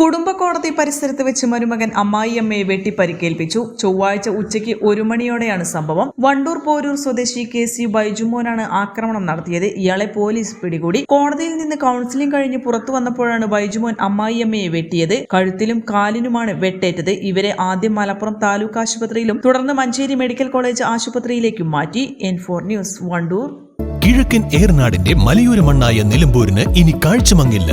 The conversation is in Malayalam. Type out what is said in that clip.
കുടുംബ കോടതി പരിസരത്ത് വെച്ച് മരുമകൻ അമ്മായിയമ്മയെ വെട്ടി പരിക്കേൽപ്പിച്ചു ചൊവ്വാഴ്ച ഉച്ചയ്ക്ക് ഒരു മണിയോടെയാണ് സംഭവം. വണ്ടൂർ പോരൂർ സ്വദേശി കെ സി ബൈജുമോനാണ് ആക്രമണം നടത്തിയത്. ഇയാളെ പോലീസ് പിടികൂടി. കോടതിയിൽ നിന്ന് കൗൺസിലിംഗ് കഴിഞ്ഞ് പുറത്തു വന്നപ്പോഴാണ് ബൈജുമോൻ അമ്മായിയമ്മയെ വെട്ടിയത്. കഴുത്തിലും കാലിനുമാണ് വെട്ടേറ്റത്. ഇവരെ ആദ്യം മലപ്പുറം താലൂക്ക് ആശുപത്രിയിലും തുടർന്ന് മഞ്ചേരി മെഡിക്കൽ കോളേജ് ആശുപത്രിയിലേക്കും മാറ്റി. N four news Wandoor. കിഴക്കൻ ഏർനാടിന്റെ മലയോര മണ്ണായ നിലമ്പൂരിന് ഇനി കാഴ്ചമങ്ങില്ല.